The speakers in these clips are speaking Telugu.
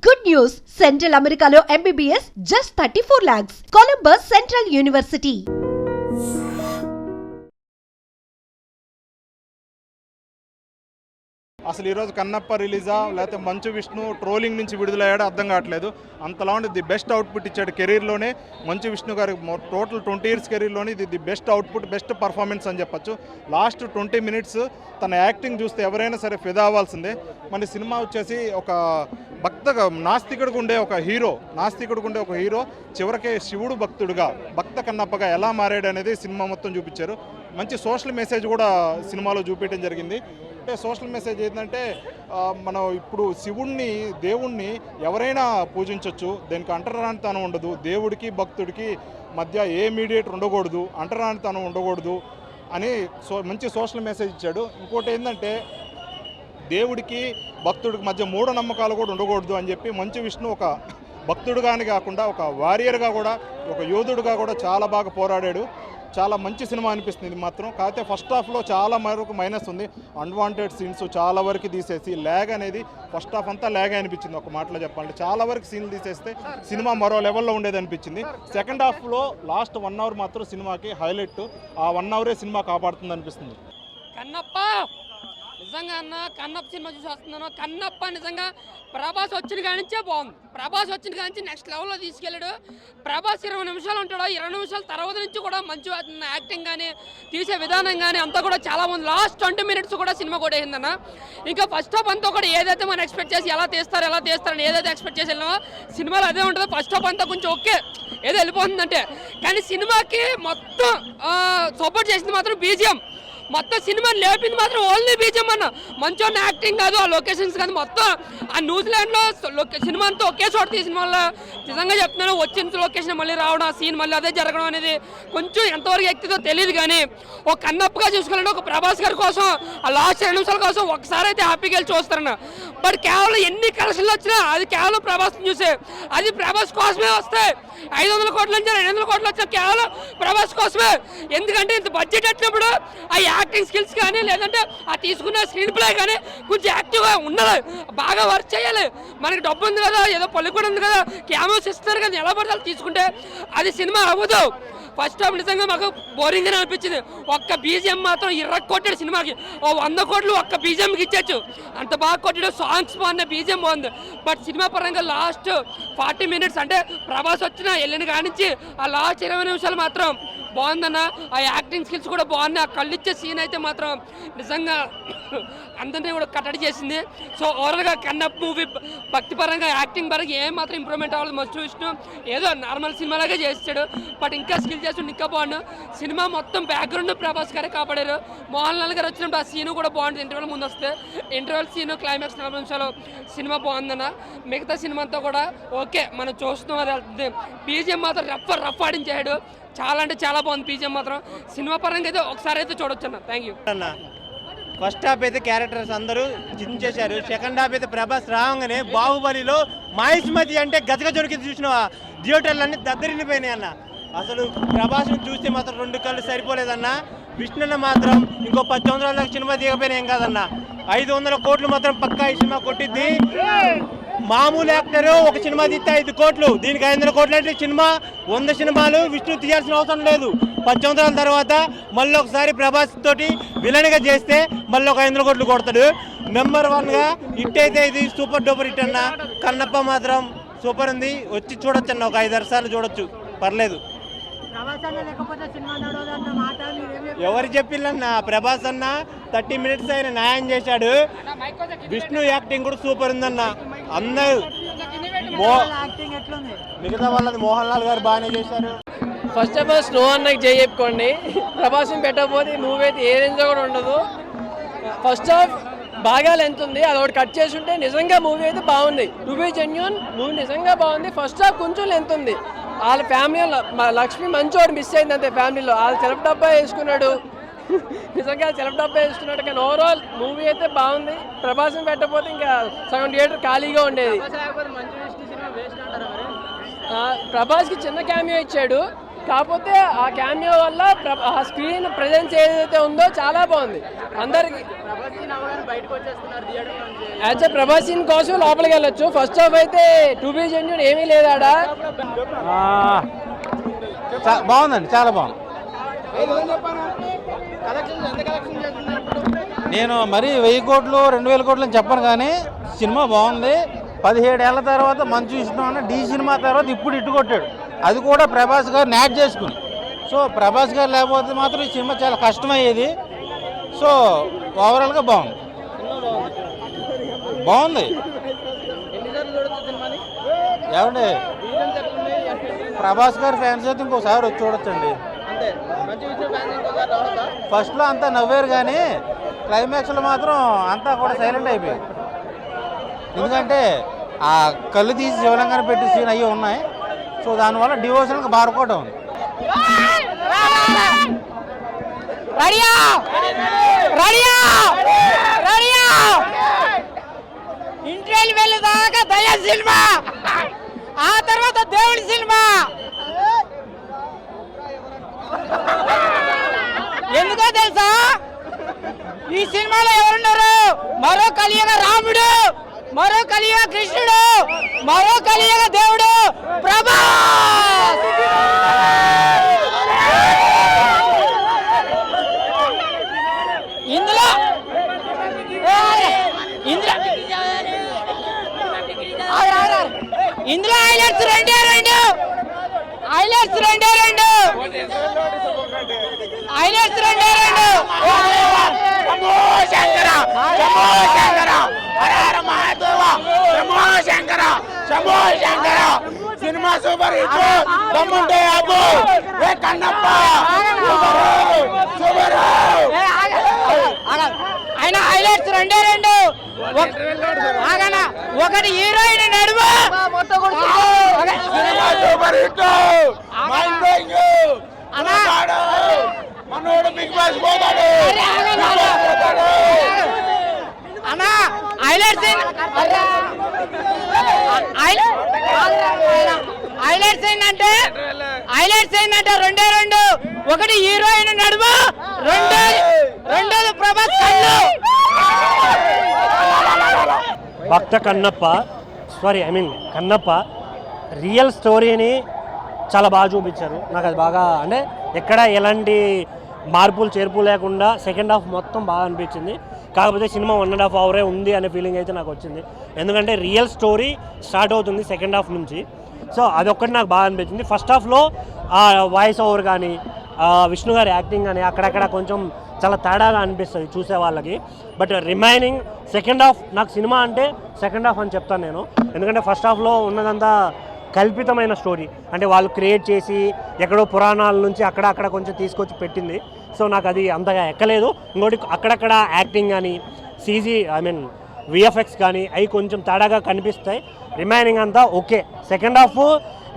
Good news! Central America MBBS just 34 lakhs. Columbus Central University. అసలు ఈరోజు కన్నప్ప రిలీజా లేకపోతే మంచు విష్ణు ట్రోలింగ్ నుంచి విడుదలయ్యాడో అర్థం కావట్లేదు. అంతలా ఉండి ది బెస్ట్ అవుట్పుట్ ఇచ్చాడు కెరీర్లోనే. మంచు విష్ణు గారి టోటల్ ట్వంటీ ఇయర్స్ కెరీర్లోనే ఇది the best output best performance అని చెప్పొచ్చు. లాస్ట్ ట్వంటీ మినిట్స్ తన యాక్టింగ్ చూస్తే ఎవరైనా సరే ఫిదా అవ్వాల్సిందే. మన సినిమా వచ్చేసి ఒక భక్త నాస్తికుడికి ఉండే ఒక హీరో నాస్తికుడికి ఉండే ఒక హీరో చివరికి శివుడు భక్తుడుగా భక్త కన్నప్పగా ఎలా మారాడు అనేది సినిమా మొత్తం చూపించారు. మంచి సోషల్ మెసేజ్ కూడా సినిమాలో చూపించడం జరిగింది. అంటే సోషల్ మెసేజ్ ఏంటంటే మనం ఇప్పుడు శివుణ్ణి దేవుణ్ణి ఎవరైనా పూజించవచ్చు దానికి అంటరానితనం ఉండదు. దేవుడికి భక్తుడికి మధ్య ఏ మీడియేటర్ ఉండకూడదు. అంటరానితనం ఉండకూడదు అని సో మంచి సోషల్ మెసేజ్ ఇచ్చాడు. ఇంకోటి ఏంటంటే దేవుడికి భక్తుడికి మధ్య మూఢనమ్మకాలు కూడా ఉండకూడదు అని చెప్పి మంచి విష్ణు ఒక భక్తుడుగాని కాకుండా ఒక వారియర్గా కూడా ఒక యోధుడుగా కూడా చాలా బాగా పోరాడాడు. చాలా మంచి సినిమా అనిపిస్తుంది ఇది మాత్రం. కాకపోతే ఫస్ట్ హాఫ్లో చాలా వరకు మైనస్ ఉంది. అన్వాంటెడ్ సీన్స్ చాలా వరకు తీసేసి ల్యాగ్ అనేది ఫస్ట్ హాఫ్ అంతా ల్యాగ్ అనిపించింది. ఒక మాటలో చెప్పాలంటే చాలా వరకు సీన్లు తీసేస్తే సినిమా మరో లెవెల్లో ఉండేది అనిపించింది. సెకండ్ హాఫ్లో లాస్ట్ వన్ అవర్ మాత్రం సినిమాకి హైలైట్ ఆ వన్ అవరే సినిమా కాపాడుతుంది అనిపిస్తుంది. కన్నప్ప! నిజంగా అన్న కన్నప్ప సినిమా చూసి వస్తున్నాను? కన్నప్ప నిజంగా ప్రభాస్ వచ్చిన కానించే బాగుంది. ప్రభాస్ వచ్చిన కానించి నెక్స్ట్ లెవెల్లో తీసుకెళ్ళాడు. ప్రభాస్ ఇరవై నిమిషాలు ఉంటాడు ఇరవై నిమిషాల తర్వాత నుంచి కూడా మంచి యాక్టింగ్ కానీ తీసే విధానం కానీ అంతా కూడా చాలా బాగుంది. లాస్ట్ ట్వంటీ మినిట్స్ కూడా సినిమా కూడా ఇంకా ఫస్ట్ హాఫ్ అంతా కూడా ఏదైతే మనం ఎక్స్పెక్ట్ చేసి ఎలా తీస్తారు ఎలా తీస్తారని ఏదైతే ఎక్స్పెక్ట్ చేసి వెళ్ళామో సినిమాలో అదే ఉంటుందో. ఫస్ట్ హాఫ్ అంతా కొంచెం ఓకే ఏదో వెళ్ళిపోతుందంటే. కానీ సినిమాకి మొత్తం సపోర్ట్ చేసింది మాత్రం బీజిఎం. మొత్తం సినిమా లేపింది మాత్రం ఓన్లీ బీజం అన్న. మంచి యాక్టింగ్ కాదు ఆ లొకేషన్స్ కాదు. మొత్తం ఆ న్యూజిలాండ్లో లొకే సినిమా అంతా ఒకే చోట తీసిన వల్ల నిజంగా చెప్తున్నాను వచ్చిన లొకేషన్ మళ్ళీ రావడం ఆ సీన్ మళ్ళీ అదే జరగడం అనేది కొంచెం ఎంతవరకు ఎక్కితో తెలియదు కానీ ఒక కన్నప్పగా చూసుకోవాలంటే ఒక ప్రభాస్ గారి కోసం ఆ లాస్ట్ రెండు నిమిషాల కోసం ఒకసారి అయితే హ్యాపీగా వెళ్ళి చూస్తారన్న. బట్ కేవలం ఎన్ని కలెక్షన్లు వచ్చినా అది కేవలం ప్రభాస్ చూసే. అది ప్రభాస్ కోసమే వస్తాయి. ఐదు వందల కోట్ల నుంచి రెండు వందల కోట్లు వచ్చినా కేవలం ప్రభాస్ కోసమే. ఎందుకంటే ఇంత బడ్జెట్ వచ్చినప్పుడు ఆ యాక్టింగ్ స్కిల్స్ కానీ లేదంటే ఆ తీసుకున్న స్క్రీన్ ప్లే కానీ కొంచెం యాక్టివ్గా ఉండాలి బాగా వర్క్ చేయాలి. మనకి డబ్బు ఉంది కదా ఏదో పలుకుడు ఉంది కదా క్యామోస్ ఇస్తారు కదా ఎలా పడతారు తీసుకుంటే అది సినిమా అవ్వదు. ఫస్ట్ హాఫ్ నిజంగా మాకు బోరింగ్ అని అనిపించింది. ఒక్క బీజిఎం మాత్రం ఇరవై కొట్టాడు సినిమాకి. ఓ వంద కోట్లు ఒక్క బీజిఎంకి ఇచ్చేచ్చు అంత బాగా కొట్టాడు సాంగ్స్ బాగున్నాయి బీజిఎం బాగుంది. బట్ సినిమా పరంగా లాస్ట్ ఫార్టీ మినిట్స్ అంటే ప్రభాస్ వచ్చిన వెళ్ళిన కానించి ఆ లాస్ట్ ఇరవై నిమిషాలు మాత్రం బాగుందన్న. ఆ యాక్టింగ్ స్కిల్స్ కూడా బాగున్నాయి. ఆ కళ్ళు ఇచ్చే సీన్ అయితే మాత్రం నిజంగా అందరినీ కూడా కట్టడి చేసింది. సో ఓవరాల్గా కన్నప్ మూవీ భక్తి పరంగా యాక్టింగ్ పరంగా ఏం మాత్రం ఇంప్రూవ్మెంట్ అవ్వాలి మస్ట్ విష్ణు ఏదో నార్మల్ సినిమాలాగే చేస్తాడు. బట్ ఇంకా స్కిల్ చేస్తుండే ఇంకా బాగుండు. సినిమా మొత్తం బ్యాక్గ్రౌండ్ ప్రభాస్ గారే కాపాడారు. మోహన్ లాల్ గారు వచ్చినప్పుడు ఆ సీన్ కూడా బాగుంటుంది. ఇంటర్వెల్ ముందు వస్తే. ఇంటర్వెల్ సీన్ క్లైమాక్స్ నలభై నిమిషాలు సినిమా బాగుందన్న. మిగతా సినిమా అంతా కూడా ఓకే. మనం చూస్తున్నాం అది వెళ్తుంది. బీజిఎం మాత్రం రఫ్ రఫ్ ఆడించాడు చాలా అంటే చాలా బాగుంది పీజీఎం మాత్రం. సినిమా పరంగా అయితే ఒకసారి అయితే చూడొచ్చు అన్న. థ్యాంక్ యూ అన్న ఫస్ట్ హాఫ్ అయితే క్యారెక్టర్స్ అందరూ చించేశారు. సెకండ్ హాఫ్ అయితే ప్రభాస్ రావంగానే బాహుబలిలో మాహిష్మతి అంటే గజగ జొరికి చూసిన థియేటర్లు అన్ని పోయినాయి అన్న. అసలు ప్రభాస్ను చూస్తే మాత్రం రెండు కళ్ళు సరిపోలేదన్న. విష్ణున్న మాత్రం ఇంకో పది సంవత్సరాల దాకా సినిమా తీయకపోయినా ఏం కాదన్న. ఐదు వందల కోట్లు మాత్రం పక్కా ఈ సినిమా కొట్టిద్ది. మామూలు యాక్టర్ ఒక సినిమా తీస్తే ఐదు కోట్లు. దీనికి ఐదు వందల కోట్లు అంటే సినిమా వంద సినిమాలు విష్ణు తీయాల్సిన అవసరం లేదు. పది సంవత్సరాల తర్వాత మళ్ళీ ఒకసారి ప్రభాస్ తోటి విలన్గా చేస్తే మళ్ళీ ఒక ఐదు వందల కోట్లు కొడతాడు. నెంబర్ వన్గా హిట్ అయితే ఇది సూపర్ డూపర్ హిట్ అన్న కన్నప్ప మాత్రం సూపర్ ఉంది. వచ్చి చూడొచ్చు అన్న ఒక ఐదు సార్లు చూడొచ్చు. పర్లేదు. ఎవరు చెప్పిల్లన్న ప్రభాస్ అన్న థర్టీ మినిట్స్ ఆయన న్యాయం చేశాడు. విష్ణు యాక్టింగ్ కూడా సూపర్ ఉందన్న. అందరు మిగతా వాళ్ళది మోహన్ లాల్ గారు బాగానే చేశారు. ఫస్ట్ ఆఫ్ ఆల్ స్నో అన్నకి చేయి చెప్పుకోండి. ప్రభాసం పెట్టకపోతే ఈ మూవీ అయితే ఏ రేంజ్ కూడా ఉండదు. ఫస్ట్ ఆఫ్ బాగా లెంత్ ఉంది. అది ఒకటి కట్ చేసి ఉంటే నిజంగా మూవీ అయితే బాగుంది. టు బి జెన్యున్ మూవీ నిజంగా బాగుంది. ఫస్ట్ హాఫ్ కొంచెం లెంత్ ఉంది. వాళ్ళ ఫ్యామిలీ లక్ష్మి మంచోడు మిస్ అయింది అంతే ఫ్యామిలీలో వాళ్ళ సెలఫ్ డబ్బా వేసుకున్నాడు. నిజంగా సెలఫ్ డబ్బా కానీ ఓవరాల్ మూవీ అయితే బాగుంది. ప్రభాసం పెట్టకపోతే ఇంకా సగం థియేటర్ ఖాళీగా ఉండేది. ప్రభాస్కి చిన్న క్యామియో ఇచ్చాడు. కాకపోతే ఆ క్యామియో వల్ల ఆ స్క్రీన్ ప్రెజెన్స్ ఏదైతే ఉందో చాలా బాగుంది. అందరికి యాజ్ ప్రభాస్ సీన్ కోసం లోపలికి వెళ్ళొచ్చు. ఫస్ట్ హాఫ్ అయితే టూ బీ జెన్యున్ ఏమీ లేదాడా? బాగుందండి చాలా బాగుంది. నేను మరి వెయ్యి కోట్లు రెండు వేల కోట్లు అని చెప్పను కానీ సినిమా బాగుంది. పదిహేడేళ్ళ తర్వాత మంచు ఇష్టం అన్న డి సినిమా తర్వాత ఇప్పుడు ఇట్టు కొట్టాడు. అది కూడా ప్రభాస్ గారు నాట్ చేసుకుని సో ప్రభాస్ గారు లేకపోతే మాత్రం ఈ సినిమా చాలా కష్టమయ్యేది. సో ఓవరాల్గా బాగుంది. బాగుంది. ఏమండి? ప్రభాస్ గారి ఫ్యాన్స్ అయితే ఇంకోసారి వచ్చి చూడొచ్చండి. ఫస్ట్లో అంతా నవ్వారు కానీ క్లైమాక్స్లో మాత్రం అంతా కూడా సైలెంట్ అయిపోయాయి ఎందుకంటే ఆ కళ్ళు తీసి శివలింగాన్ని పెట్టి సీన్ అయ్యి ఉన్నాయి. సో దానివల్ల డివోషన్కి బారుకోవటం ఉంది. రెడీయా? రెడీయా? వెళ్ళేదాకా దయ సినిమా. ఆ తర్వాత దేవుడి సినిమా. ఎందుకో తెలుసా? ఈ సినిమాలో ఎవరున్నారు? మరో కలియుగ రాముడు మరో కలియుగ కృష్ణుడు మరో కలియుగ దేవుడు ప్రభా ఇందులో ఇందులో ఆగు, ఆగు, ఆగు. ఇందులో హైలైట్స్ రెండే రెండు హైలైట్స్ రెండే రెండు హైలైట్స్ రెండే రెండు శంభో శంకర శంభో శంకర హర హర మహాదేవ శంభో శంకర శంభో శంకర సినిమా సూపర్ హిట్ దమ్ముంటే అబ్బు ఏ కన్నప్ప సూపర్ ఆయన హైలైట్స్ రెండే రెండు. ఆగనా ఒకటి హీరోయిన్ నడుము. సినిమా సూపర్ హిట్ మైండ్ బ్లోయింగ్. మనోడు బిగ్ బాస్ పోతాడు అన్నా హైలైట్స్ హైలైట్స్ ఏంటంటే హైలైట్స్ ఏంటంటే రెండే రెండు ఒకటి హీరోయిన్ నడుము రెండు రెండోది ప్రభాస్ కళ్ళు Bhakta Kannappa sorry I mean Kannappa real స్టోరీని చాలా బాగా చూపించారు నాకు అది బాగా అంటే ఎక్కడ ఎలాంటి మార్పులు చేర్పు లేకుండా సెకండ్ హాఫ్ మొత్తం బాగా అనిపించింది. కాకపోతే సినిమా వన్ అండ్ హాఫ్ అవరే ఉంది అనే ఫీలింగ్ అయితే నాకు వచ్చింది. ఎందుకంటే రియల్ స్టోరీ స్టార్ట్ అవుతుంది సెకండ్ హాఫ్ నుంచి. సో అదొక్కటి నాకు బాగా అనిపించింది. ఫస్ట్ హాఫ్లో ఆ వాయిస్ ఓవర్ కానీ విష్ణు గారి యాక్టింగ్ కానీ అక్కడక్కడ కొంచెం చాలా తేడాగా అనిపిస్తుంది చూసే వాళ్ళకి. బట్ రిమైనింగ్ సెకండ్ హాఫ్ నాకు సినిమా అంటే సెకండ్ హాఫ్ అని చెప్తాను నేను. ఎందుకంటే ఫస్ట్ హాఫ్లో ఉన్నదంతా కల్పితమైన స్టోరీ. అంటే వాళ్ళు క్రియేట్ చేసి ఎక్కడో పురాణాల నుంచి అక్కడ అక్కడ కొంచెం తీసుకొచ్చి పెట్టింది. సో నాకు అది అంతగా ఎక్కలేదు. ఇంకోటి అక్కడక్కడ యాక్టింగ్ కానీ సీజీ ఐ మీన్ విఎఫ్ఎక్స్ కానీ అవి కొంచెం తేడాగా కనిపిస్తాయి. రిమైనింగ్ అంతా okay. Second half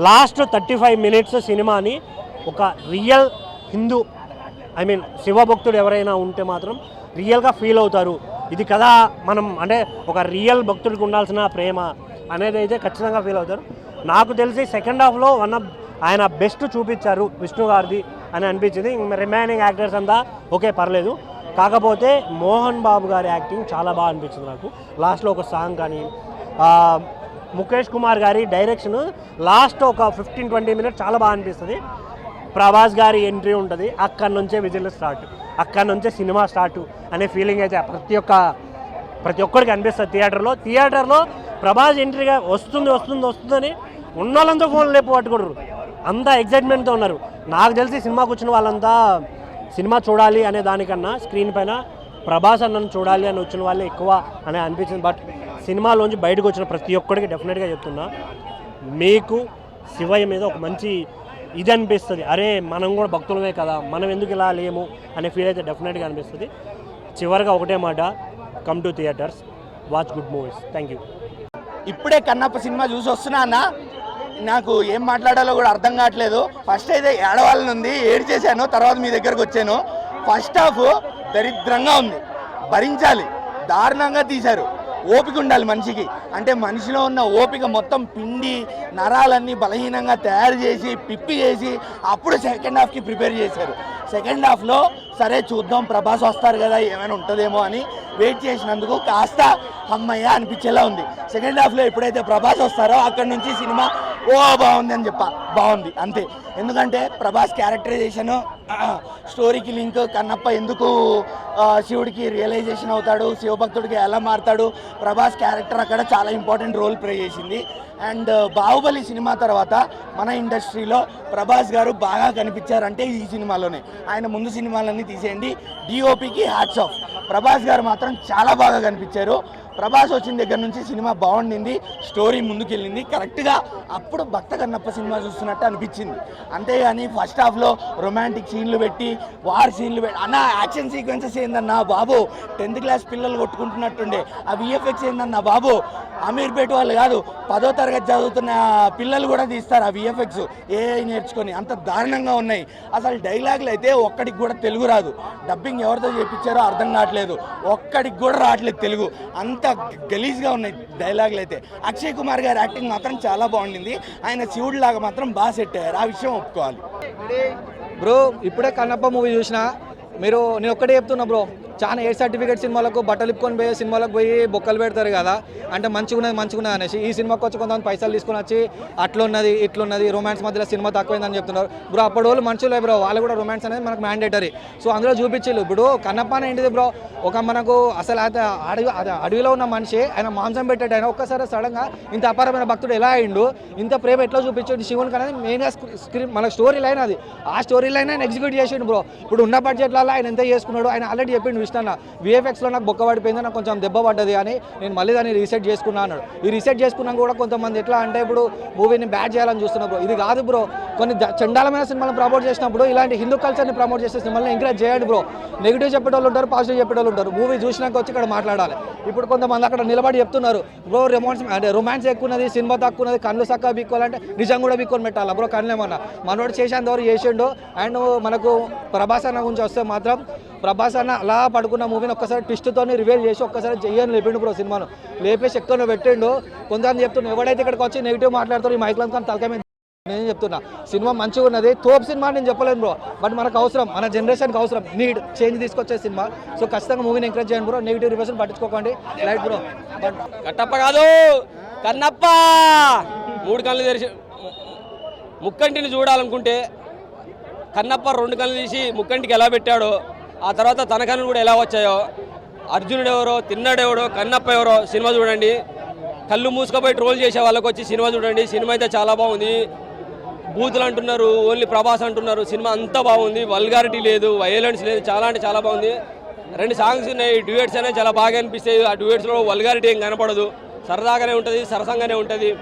last thirty five minutes సినిమాని ఒక రియల్ హిందూ ఐ మీన్ శివభక్తుడు ఎవరైనా ఉంటే మాత్రం రియల్గా ఫీల్ అవుతారు. ఇది కదా మనం అంటే ఒక రియల్ భక్తుడికి ఉండాల్సిన ప్రేమ అనేది అయితే ఖచ్చితంగా ఫీల్ అవుతారు. నాకు తెలిసి సెకండ్ హాఫ్లో వన్ ఆఫ్ ఆయన బెస్ట్ చూపించారు విష్ణు గారిది అని అనిపించింది. రిమైనింగ్ యాక్టర్స్ అంతా ఓకే పర్లేదు. కాకపోతే మోహన్ బాబు గారి యాక్టింగ్ చాలా బాగా అనిపించింది నాకు. లాస్ట్లో ఒక సాంగ్ కానీ ముఖేష్ కుమార్ గారి డైరెక్షన్ లాస్ట్ ఒక ఫిఫ్టీన్ ట్వంటీ మినిట్స్ చాలా బాగా అనిపిస్తుంది. ప్రభాస్ గారి ఎంట్రీ ఉంటుంది. అక్కడి నుంచే విజిల్ స్టార్ట్ అక్కడి నుంచే సినిమా స్టార్ట్ అనే ఫీలింగ్ అయితే ప్రతి ఒక్క ప్రతి ఒక్కరికి అనిపిస్తుంది. థియేటర్లో థియేటర్లో ప్రభాస్ ఎంట్రీగా వస్తుంది వస్తుంది వస్తుందని ఉన్న వాళ్ళంతా ఫోన్ లేపు పట్టుకోరు అంతా ఎగ్జైట్మెంట్తో ఉన్నారు. నాకు తెలిసి సినిమాకు వచ్చిన వాళ్ళంతా సినిమా చూడాలి అనే దానికన్నా స్క్రీన్ పైన ప్రభాస్ అన్నను చూడాలి అని వచ్చిన వాళ్ళే ఎక్కువ అని అనిపించింది. బట్ సినిమాలోంచి బయటకు వచ్చిన ప్రతి ఒక్కడికి డెఫినెట్గా చెప్తున్నా మీకు శివయ్య మీద ఒక మంచి ఇది అనిపిస్తుంది. అరే మనం కూడా భక్తులమే కదా మనం ఎందుకు ఇలా లేము అనే ఫీల్ అయితే డెఫినెట్గా అనిపిస్తుంది. చివరిగా ఒకటే మాట come to theatres watch good movies thank you ఇప్పుడే కన్నప్ప సినిమా చూసి వస్తున్నా అన్న. నాకు ఏం మాట్లాడాలో కూడా అర్థం కావట్లేదు. ఫస్ట్ అయితే ఏడవాలని ఉంది ఏడు చేశాను తర్వాత మీ దగ్గరకు వచ్చాను. ఫస్ట్ హాఫ్ దరిద్రంగా ఉంది. భరించాలి. దారుణంగా తీశారు. ఓపిక ఉండాలి మనిషికి. అంటే మనిషిలో ఉన్న ఓపిక మొత్తం పిండి నరాలన్నీ బలహీనంగా తయారు చేసి పిప్పి చేసి అప్పుడు సెకండ్ హాఫ్కి ప్రిపేర్ చేశారు. సెకండ్ హాఫ్లో సరే చూద్దాం ప్రభాస్ వస్తారు కదా ఏమైనా ఉంటుందేమో అని వెయిట్ చేసినందుకు కాస్త అమ్మయ్య అనిపించేలా ఉంది. సెకండ్ హాఫ్లో ఎప్పుడైతే ప్రభాస్ వస్తారో అక్కడి నుంచి సినిమా ఓ బాగుంది అని చెప్పా. బాగుంది అంతే. ఎందుకంటే ప్రభాస్ క్యారెక్టరైజేషన్ స్టోరీకి లింక్ కన్నప్ప ఎందుకు శివుడికి రియలైజేషన్ అవుతాడు శివభక్తుడికి ఎలా మారుతాడు ప్రభాస్ క్యారెక్టర్ అక్కడ చాలా ఇంపార్టెంట్ రోల్ ప్లే చేసింది. అండ్ బాహుబలి సినిమా తర్వాత మన ఇండస్ట్రీలో ప్రభాస్ గారు బాగా కనిపించారంటే ఈ సినిమాలోనే. ఆయన ముందు సినిమాలన్నీ తీసేయండి. డిఓపికి హ్యాట్స్ ఆఫ్ ప్రభాస్ గారు మాత్రం చాలా బాగా కనిపించారు. ప్రభాస్ వచ్చిన దగ్గర నుంచి సినిమా బాగుండింది స్టోరీ ముందుకెళ్ళింది. కరెక్ట్గా అప్పుడు భక్త కన్నప్ప సినిమా చూస్తున్నట్టు అనిపించింది. అంతేగాని ఫస్ట్ హాఫ్లో రొమాంటిక్ సీన్లు పెట్టి వార్ సీన్లు పెట్టి అన్న యాక్షన్ సీక్వెన్సెస్ ఏందన్నా బాబు? టెన్త్ క్లాస్ పిల్లలు కొట్టుకుంటున్నట్టుండే. ఆ విఎఫ్ఎక్స్ ఏందన్నా బాబు? అమీర్పేట వాళ్ళు కాదు పదో తరగతి చదువుతున్న పిల్లలు కూడా తీస్తారు ఆ విఎఫ్ఎక్స్ ఏ నేర్చుకొని అంత దారుణంగా ఉన్నాయి. అసలు డైలాగులు అయితే ఒక్కడికి కూడా తెలుగు రాదు. డబ్బింగ్ ఎవరితో చేయించారో అర్థం కావట్లేదు. ఒక్కడికి కూడా రావట్లేదు తెలుగు. అంత గలీజ్గా ఉన్నాయి డైలాగులు అయితే. అక్షయ్ కుమార్ గారి యాక్టింగ్ మాత్రం చాలా బాగుండింది. ఆయన శివుడు లాగా మాత్రం బాగా సెట్ అయ్యారు. ఆ విషయం ఒప్పుకోవాలి. బ్రో ఇప్పుడే కన్నప్ప మూవీ చూసిన మీరు నేను ఒక్కటే చెప్తున్నా బ్రో చాలా ఏ సర్టిఫికేట్ సినిమాలకు బట్టలు ఇప్పుకొని పోయి సినిమాలకు పోయి బొక్కలు పెడతారు కదా. అంటే మంచిగా ఉన్నది మంచిగా ఉన్నది అనేసి. ఈ సినిమాకి వచ్చి కొంతమంది పైసలు తీసుకొని వచ్చి అట్లున్నది ఇట్లున్నది రొమాన్స్ మధ్యలో సినిమా తక్కువైందని చెప్తున్నారు. బ్రో అప్పటి వాళ్ళు మనుషులే బ్రో. వాళ్ళు కూడా రొమాన్స్ అనేది మనకు మ్యాండేటరీ సో అందులో చూపించారు ఇప్పుడు కన్నప్ప ఏంటిది బ్రో? ఒక మనకు అసలు అది అడవి అది అడవిలో ఉన్న మనిషి ఆయన మాంసం పెట్టాడు ఆయన ఒక్కసారి సడన్గా ఇంత అపారమైన భక్తుడు ఎలా అయిండు? ఇంత ప్రేమ ఎట్లా చూపించాడు శివునికి అనేది మెయిన్గా స్క్రీన్ మన స్టోరీ లైన్ అది. ఆ స్టోరీ లైన్ ఆయన ఎగ్జిక్యూట్ చేసిండు బ్రో. ఇప్పుడు ఉన్న బడ్జెట్లలో ఆయన ఎంత చేసుకున్నాడు ఆయన ఆల్రెడీ చెప్పిండు. విష్ణన్న విఎఫ్ఎక్స్లో నాకు బొక్క పడిపోయింది నాకు కొంచెం దెబ్బ పడ్డది అని నేను మళ్ళీ దాన్ని రీసెట్ చేసుకున్నాను. ఈ రీసెట్ చేసుకున్నాక కూడా కొంతమంది ఎట్లా అంటే ఇప్పుడు మూవీని బ్యాడ్ చేయాలని చూస్తున్నారు బ్రో ఇది కాదు బ్రో కొన్ని చండాలమైన సినిమాలను ప్రమోట్ చేసినప్పుడు ఇలాంటి హిందూ కల్చర్ని ప్రమోట్ చేసే సినిమాలను ఎంకరేజ్ చేయండి బ్రో నెగిటివ్ చెప్పేటోళ్ళు ఉంటారు పాజిటివ్ చెప్పేటోళ్ళు ఉంటారు. మూవీ చూసినాక వచ్చి ఇక్కడ మాట్లాడాలి. ఇప్పుడు కొంతమంది అక్కడ నిలబడి చెప్తున్నారు. బ్రో రొమాన్స్ అంటే రొమాన్స్ ఎక్కువ ఉన్నది సినిమా తక్కువ ఉన్నది కళ్ళు చక్కగా బిక్కోవాలంటే నిజం కూడా బిక్కొని పెట్టాలి బ్రో కళ్ళేమన్నా మనోడు చేసేంత వరకు చేసిండు. అండ్ మనకు ప్రభాస్ అన్న గురించి వస్తే మాత్రం ప్రభాస్ అన్న అలా పడుకున్న మూవీని ఒక్కసారి ట్విస్ట్తో రివీల్ చేసి ఒక్కసారి చెయ్యని లేపిండు బ్రో సినిమాను. లేపేసి ఎక్కడో పెట్టిండు. కొంతమంది చెప్తున్నా ఎవడైతే ఇక్కడికి వచ్చి నెగిటివ్ మాట్లాడుతారు ఈ మైక్లో తలకమే నేను చెప్తున్నా సినిమా మంచిగా ఉన్నది. తోపు సినిమా నేను చెప్పలేను బ్రో. బట్ మనకు అవసరం మన జనరేషన్కి అవసరం. నీడ్ చేంజ్ తీసుకొచ్చే సినిమా. సో ఖచ్చితంగా మూవీని ఎంకరేజ్ చేయండి బ్రో. నెగిటివ్ రివ్యూస్ పట్టించుకోకండి. లైట్ బ్రో బట్ కట్టప్ప కాదు. కన్నప్ప! మూడు కళ్ళు తెరిచి ముక్కంటిని చూడాలనుకుంటే కన్నప్ప రెండు కళ్ళు తీసి ముక్కంటికి ఎలా పెట్టాడో ఆ తర్వాత తన కళ్ళు కూడా ఎలా వచ్చాయో అర్జునుడు ఎవరో తిన్నాడెవడో కన్నప్ప ఎవరో సినిమా చూడండి. కళ్ళు మూసుకపోయి ట్రోల్ చేసే వాళ్ళకి వచ్చి సినిమా చూడండి. సినిమా అయితే చాలా బాగుంది. బూతులు అంటున్నారు ఓన్లీ ప్రభాస్ అంటున్నారు. సినిమా అంతా బాగుంది. వల్గారిటీ లేదు వయలెన్స్ లేదు చాలా అంటే చాలా బాగుంది. రెండు సాంగ్స్ ఉన్నాయి డ్యూయట్స్ అనేవి చాలా బాగా అనిపిస్తాయి. ఆ డ్యూయట్స్లో వల్గారిటీ ఏం కనపడదు. సరదాగానే ఉంటుంది సరసంగానే ఉంటుంది.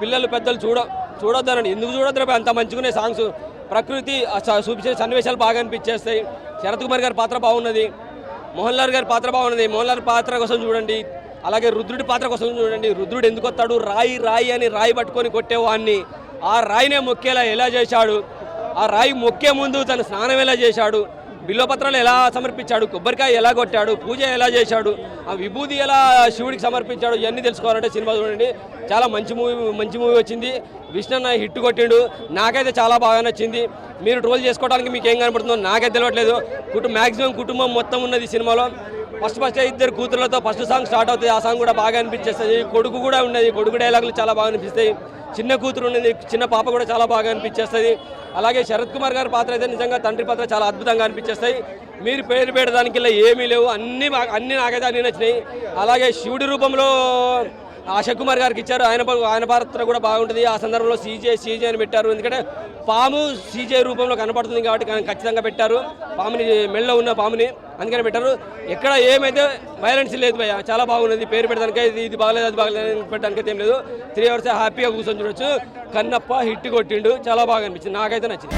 పిల్లలు పెద్దలు చూడ చూడొద్దనండి. ఎందుకు చూడొద్దు అంత మంచిగానే సాంగ్స్ ప్రకృతి స- చూపించిన సన్నివేశాలు బాగా అనిపించేస్తాయి. శరత్ కుమార్ గారి పాత్ర బాగున్నది. మోహన్ లాల్ గారి పాత్ర బాగున్నది. మోహన్ లాల్ పాత్ర కోసం చూడండి. అలాగే రుద్రుడి పాత్ర కోసం చూడండి. రుద్రుడు ఎందుకు వస్తాడు? రాయి రాయి అని రాయి పట్టుకొని కొట్టేవాడిని ఆ రాయినే మొక్కేలా ఎలా చేశాడు? ఆ రాయి మొక్కే ముందు తన స్నానం ఎలా చేశాడు? బిల్వపత్రాలు ఎలా సమర్పించాడు? కొబ్బరికాయ ఎలా కొట్టాడు? పూజ ఎలా చేశాడు? ఆ విభూది ఎలా శివుడికి సమర్పించాడు? ఇవన్నీ తెలుసుకోవాలంటే సినిమా చూడండి. చాలా మంచి మూవీ మంచి మూవీ వచ్చింది. విష్ణన్న హిట్ కొట్టిండు. నాకైతే చాలా బాగా నచ్చింది. మీరు ట్రోల్ చేసుకోవడానికి మీకు ఏం కనపడుతుందో నాకైతే తెలియట్లేదు కుటుంబం మ్యాక్సిమం కుటుంబం మొత్తం ఉన్నది సినిమాలో. ఫస్ట్ ఫస్ట్ ఇద్దరు కూతుర్లతో ఫస్ట్ సాంగ్ స్టార్ట్ అవుతుంది ఆ సాంగ్ కూడా బాగా అనిపించేస్తుంది కొడుకు కూడా ఉన్నది కొడుకు డైలాగులు చాలా బాగా అనిపిస్తాయి. చిన్న కూతురు ఉన్నది చిన్న పాప కూడా చాలా బాగా అనిపించేస్తుంది. అలాగే శరత్ కుమార్ గారి పాత్ర అయితే నిజంగా తండ్రి పాత్ర చాలా అద్భుతంగా అనిపించేస్తాయి మీరు పేరు పెట్టడానికి ఏమీ లేవు అన్ని అన్ని నాకైతే అన్ని నచ్చినాయి. అలాగే శివుడి రూపంలో అశోక్ కుమార్ గారికి ఇచ్చారు. ఆయన ఆయన పాత్ర కూడా బాగుంటుంది. ఆ సందర్భంలో సీజే సీజే అని పెట్టారు. ఎందుకంటే పాము సీజే రూపంలో కనపడుతుంది కాబట్టి ఖచ్చితంగా పెట్టారు. పాముని మెళ్ళలో ఉన్న పాముని అందుకని పెట్టారు. ఎక్కడ ఏమైతే వైలెన్స్ లేదు భయ చాలా బాగున్నది పేరు పెట్టడానికి ఇది ఇది బాగలేదు అది బాగలేదు అని పెట్టడానికి ఏం లేదు. త్రీ అవర్స్ హ్యాపీగా కూర్చొని చూడొచ్చు. కన్నప్ప హిట్ కొట్టిండు. చాలా బాగా అనిపించింది. నాకైతే నచ్చింది.